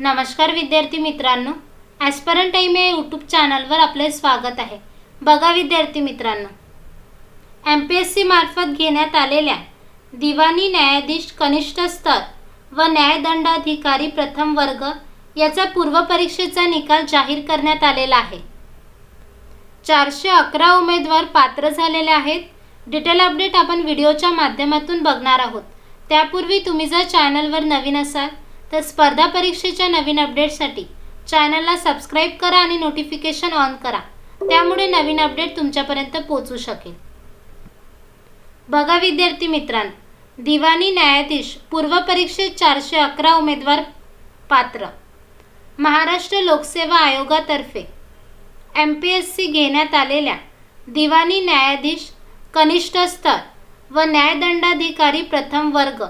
नमस्कार विद्यार्थी मित्रांनो ॲस्परंट टाईम या यूट्यूब चॅनलवर आपले स्वागत आहे. बघा विद्यार्थी मित्रांनो एम पी एस सी मार्फत घेण्यात आलेल्या दिवाणी न्यायाधीश कनिष्ठ स्तर व न्यायदंडाधिकारी प्रथम वर्ग याचा पूर्वपरीक्षेचा निकाल जाहीर करण्यात आलेला आहे. चारशे अकरा उमेदवार पात्र झालेले आहेत. डिटेल अपडेट आपण व्हिडिओच्या माध्यमातून बघणार आहोत. त्यापूर्वी तुम्ही जर चॅनलवर नवीन असाल तर स्पर्धा परीक्षेच्या नवीन अपडेटसाठी चॅनलला सबस्क्राईब करा आणि नोटिफिकेशन ऑन करा. त्यामुळे नवीन अपडेट तुमच्यापर्यंत पोहोचू शकेल. बघा विद्यार्थी मित्रांनो दिवाणी न्यायाधीश पूर्व परीक्षेत चारशे अकरा उमेदवार पात्र. महाराष्ट्र लोकसेवा आयोगातर्फे एम पी एस सी घेण्यात आलेल्या दिवाणी न्यायाधीश कनिष्ठ स्तर व न्यायदंडाधिकारी प्रथम वर्ग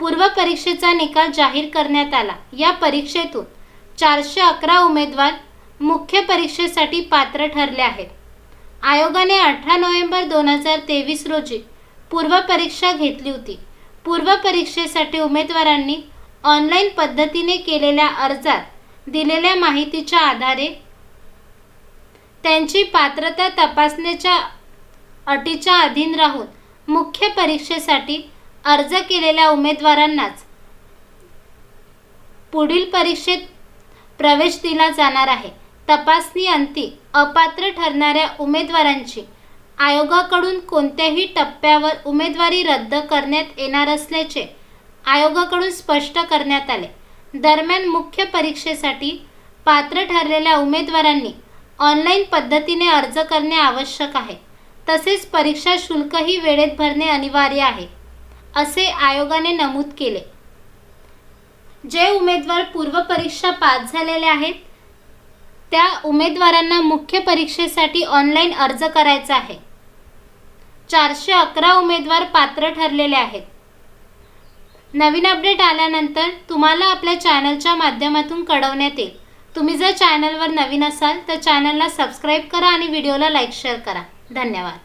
पूर्व परीक्षेचा निकाल जाहीर करण्यात आला. या परीक्षेतून चारशे अकरा उमेदवार मुख्य परीक्षेसाठी पात्र ठरले आहेत. आयोगाने अठरा नोव्हेंबर दोन हजार तेवीस रोजी पूर्व परीक्षा घेतली होती. पूर्व परीक्षेसाठी उमेदवारांनी ऑनलाईन पद्धतीने केलेल्या अर्जात दिलेल्या माहितीच्या आधारे त्यांची पात्रता तपासण्याच्या अटीच्या अधीन राहून मुख्य परीक्षेसाठी अर्ज केलेल्या उमेदवारांनाच पुढील परीक्षेत प्रवेश दिला जाणार आहे. तपासणी अंती अपात्र ठरणाऱ्या उमेदवारांची आयोगाकडून कोणत्याही टप्प्यावर उमेदवारी रद्द करण्यात येणार असल्याचे आयोगाकडून स्पष्ट करण्यात आले. दरम्यान मुख्य परीक्षेसाठी पात्र ठरलेल्या उमेदवारांनी ऑनलाईन पद्धतीने अर्ज करणे आवश्यक आहे. तसेच परीक्षा शुल्कही वेळेत भरणे अनिवार्य आहे. असे आयोगाने नमूद केले. जे उमेदवार पूर्व परीक्षा पास झालेले आहेत त्या उमेदवारांना मुख्य परीक्षेसाठी ऑनलाईन अर्ज करायचा आहे. चारशे अकरा उमेदवार पात्र ठरलेले आहेत. नवीन अपडेट आल्यानंतर तुम्हाला आपल्या चॅनलच्या माध्यमातून कळवण्यात येईल. तुम्ही जर चॅनलवर नवीन असाल तर चॅनलला सबस्क्राईब करा आणि व्हिडिओला लाईक शेअर करा. धन्यवाद.